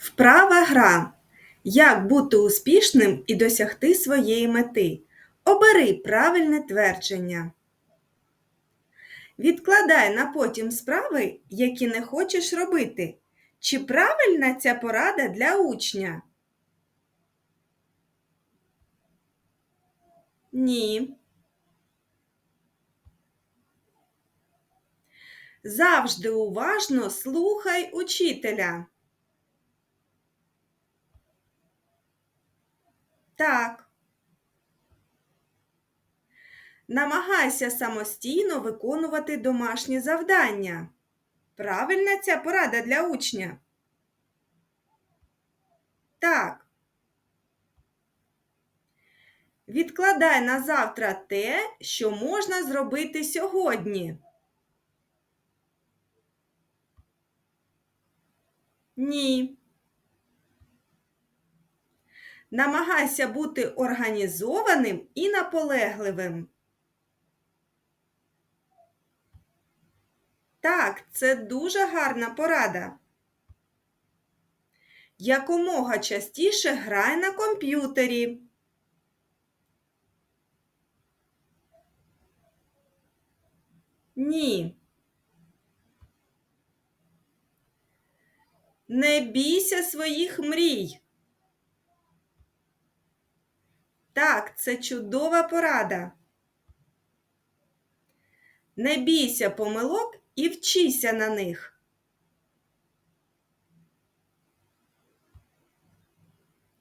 Вправа гра. Як бути успішним і досягти своєї мети. Обери правильне твердження. Відкладай на потім справи, які не хочеш робити. Чи правильна ця порада для учня? Ні. Завжди уважно слухай учителя. Так. Намагайся самостійно виконувати домашні завдання. Правильна ця порада для учня? Так. Відкладай на завтра те, що можна зробити сьогодні. Ні. Намагайся бути організованим і наполегливим. Так, це дуже гарна порада. Якомога частіше грай на комп'ютері. Ні. Не бійся своїх мрій. Так, це чудова порада. Не бійся помилок і вчися на них.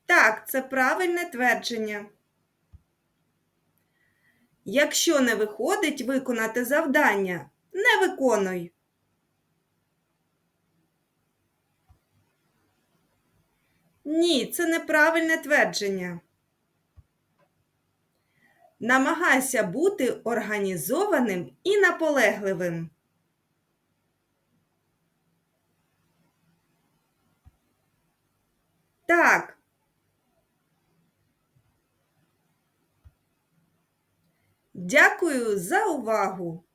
Так, це правильне твердження. Якщо не виходить виконати завдання, не виконуй. Ні, це неправильне твердження. Намагайся бути організованим і наполегливим. Так. Дякую за увагу!